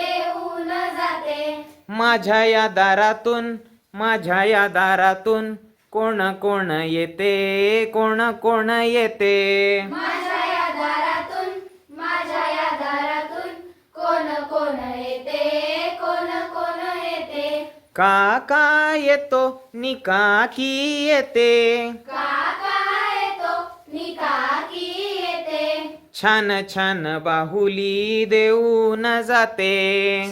देऊन जाते. माझ्या या दारातून माझ्या या दारातून कोण कोण येते कोण कोण येते? माझ्या या दारातून माझ्या या दारातून कोण कोण येते कोण कोण येते? काका येतो नि काकी येते. काका छान छान बाहुली देऊन जाते.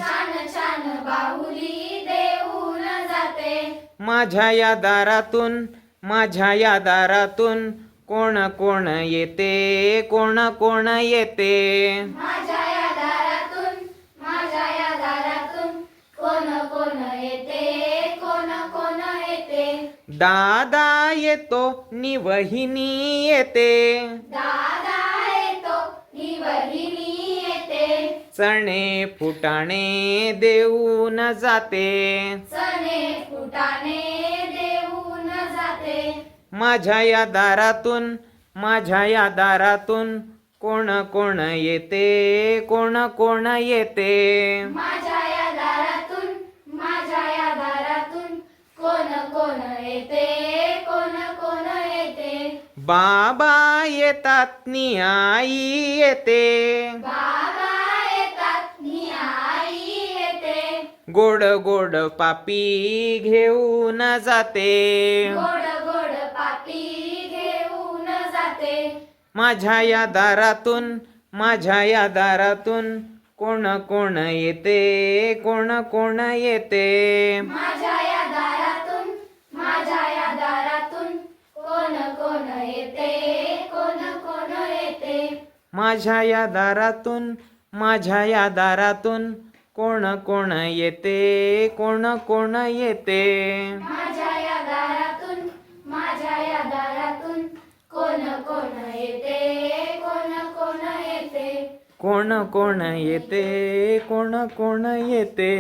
छान छान बाहुली देऊन जाते. माझ्या या दारातून माझ्या या दारातून कोण कोण येते कोण कोण येते. माझ्या या दारातून माझ्या या दारातून कोण कोण येते कोण कोण येते. दादा येतो नि वहिनी येते. दादा येतो नि बहिणी येते चणे फुटाणे देऊन जाते. चणे फुटाणे देऊन जाते. माझ्या या दारातून माझ्या या दारातून कोण कोण येते कोण कोण येते? माझ्या या दारातून माझ्या या दारातून कोण कोण येते कोण कोण येते. बाबा येतात नि आई येते. बाबा गोड गोड पापी घेऊन जाते. गोड गोड पापी घेऊन जाते. माझ्या या दारातून माझ्या या दारातून कोण कोण येते कोण कोण येते. माझ्या या दारातून माझ्या या दारातून कोण कोण येते कोण कोण येते. माझ्या या दारातून माझ्या या दारातून कोण कोण येते? कोण कोण येते? माझ्या या दारातून माझ्या या दारातून कोण कोण येते? कोण कोण येते? कोण कोण येते? कोण कोण येते?